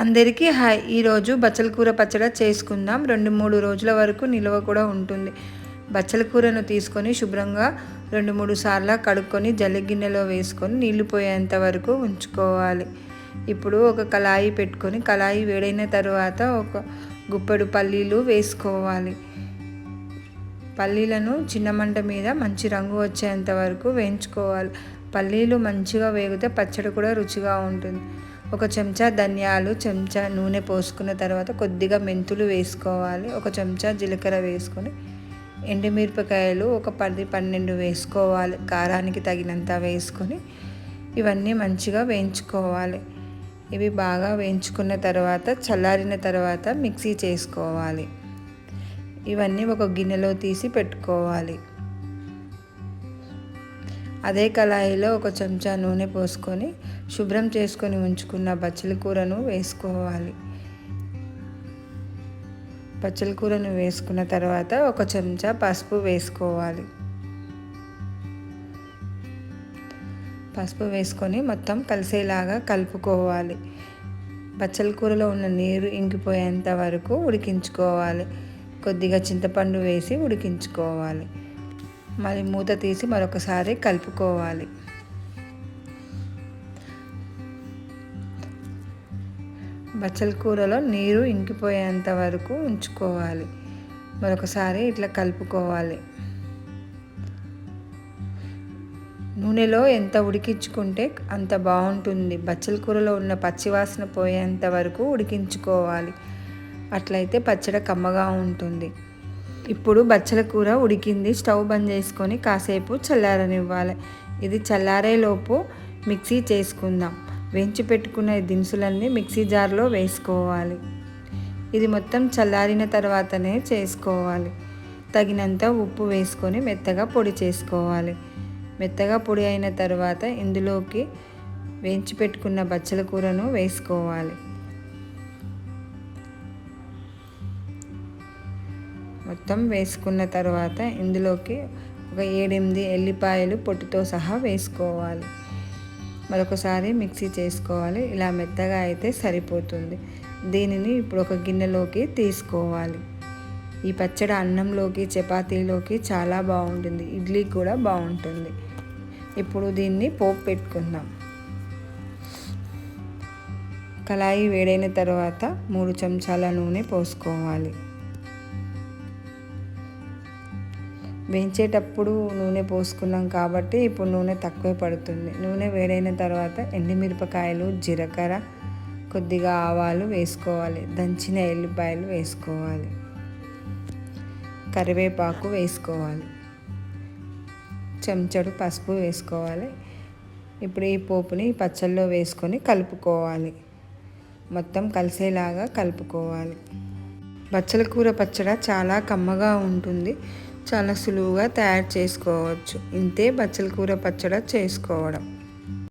అందరికీ హాయ్. ఈరోజు బచ్చల కూర పచ్చడి చేసుకుందాం. రెండు మూడు రోజుల వరకు నిల్వ కూడా ఉంటుంది. బచ్చల కూరను తీసుకొని శుభ్రంగా రెండు మూడు సార్లు కడుక్కొని జల్లి గిన్నెలో వేసుకొని నీళ్ళు పోయేంత వరకు ఉంచుకోవాలి. ఇప్పుడు ఒక కళాయి పెట్టుకొని కళాయి వేడైన తర్వాత ఒక గుప్పెడు పల్లీలు వేసుకోవాలి. పల్లీలను చిన్న మంట మీద మంచి రంగు వచ్చేంత వరకు వేయించుకోవాలి. పల్లీలు మంచిగా వేగితే పచ్చడి కూడా రుచిగా ఉంటుంది. ఒక చెంచా ధనియాలు చెంచా నూనె పోసుకున్న తర్వాత కొద్దిగా మెంతులు వేసుకోవాలి. ఒక చెంచా జీలకర్ర వేసుకొని ఎండుమిరపకాయలు ఒక పది పన్నెండు వేసుకోవాలి. కారానికి తగినంత వేసుకొని ఇవన్నీ మంచిగా వేయించుకోవాలి. ఇవి బాగా వేయించుకున్న తర్వాత చల్లారిన తర్వాత మిక్సీ చేసుకోవాలి. ఇవన్నీ ఒక గిన్నెలో తీసి పెట్టుకోవాలి. అదే కళాయిలో ఒక చెంచా నూనె పోసుకొని శుభ్రం చేసుకొని ఉంచుకున్న బచ్చలి కూరను వేసుకోవాలి. బచ్చలి కూరను వేసుకున్న తర్వాత ఒక చెంచా పసుపు వేసుకోవాలి. పసుపు వేసుకొని మొత్తం కలిసేలాగా కలుపుకోవాలి. బచ్చల కూరలో ఉన్న నీరు ఇంకిపోయేంత వరకు ఉడికించుకోవాలి. కొద్దిగా చింతపండు వేసి ఉడికించుకోవాలి. మరి మూత తీసి మరొకసారి కలుపుకోవాలి. బచ్చల కూరలో నీరు ఇంకిపోయేంత వరకు ఉంచుకోవాలి. మరొకసారి ఇట్లా కలుపుకోవాలి. నూనెలో ఎంత ఉడికించుకుంటే అంత బాగుంటుంది. బచ్చల కూరలో ఉన్న పచ్చివాసన పోయేంత వరకు ఉడికించుకోవాలి. అట్లయితే పచ్చడి కమ్మగా ఉంటుంది. ఇప్పుడు బచ్చల కూర ఉడికింది. స్టవ్ బంద్ చేసుకొని కాసేపు చల్లారనివ్వాలి. ఇది చల్లారేలోపు మిక్సీ చేసుకుందాం. వేయించి పెట్టుకున్న దినుసులన్నీ మిక్సీ జార్లో వేసుకోవాలి. ఇది మొత్తం చల్లారిన తర్వాతనే చేసుకోవాలి. తగినంత ఉప్పు వేసుకొని మెత్తగా పొడి చేసుకోవాలి. మెత్తగా పొడి అయిన తర్వాత ఇందులోకి వేయించి పెట్టుకున్న బచ్చల కూరను వేసుకోవాలి. మొత్తం వేసుకున్న తర్వాత ఇందులోకి ఒక ఏడెనిమిది ఎల్లిపాయలు పొట్టుతో సహా వేసుకోవాలి. మరొకసారి మిక్సీ చేసుకోవాలి. ఇలా మెత్తగా అయితే సరిపోతుంది. దీనిని ఇప్పుడు ఒక గిన్నెలోకి తీసుకోవాలి. ఈ పచ్చడి అన్నంలోకి చపాతీలోకి చాలా బాగుంటుంది. ఇడ్లీ కూడా బాగుంటుంది. ఇప్పుడు దీన్ని పోపు పెట్టుకుందాం. కళాయి వేడైన తర్వాత మూడు చెంచాల నూనె పోసుకోవాలి. వేయించేటప్పుడు నూనె పోసుకున్నాం కాబట్టి ఇప్పుడు నూనె తక్కువే పడుతుంది. నూనె వేడైన తర్వాత ఎండుమిరపకాయలు జీలకర్ర కొద్దిగా ఆవాలు వేసుకోవాలి. దంచిన ఎల్లిపాయలు వేసుకోవాలి. కరివేపాకు వేసుకోవాలి. చెంచడు పసుపు వేసుకోవాలి. ఇప్పుడు ఈ పోపుని పచ్చల్లో వేసుకొని కలుపుకోవాలి. మొత్తం కలిసేలాగా కలుపుకోవాలి. బచ్చల కూర పచ్చడి చాలా కమ్మగా ఉంటుంది. చాలా సులువుగా తయారు చేసుకోవచ్చు. ఇంతే బచ్చల కూర పచ్చడి చేసుకోవడం.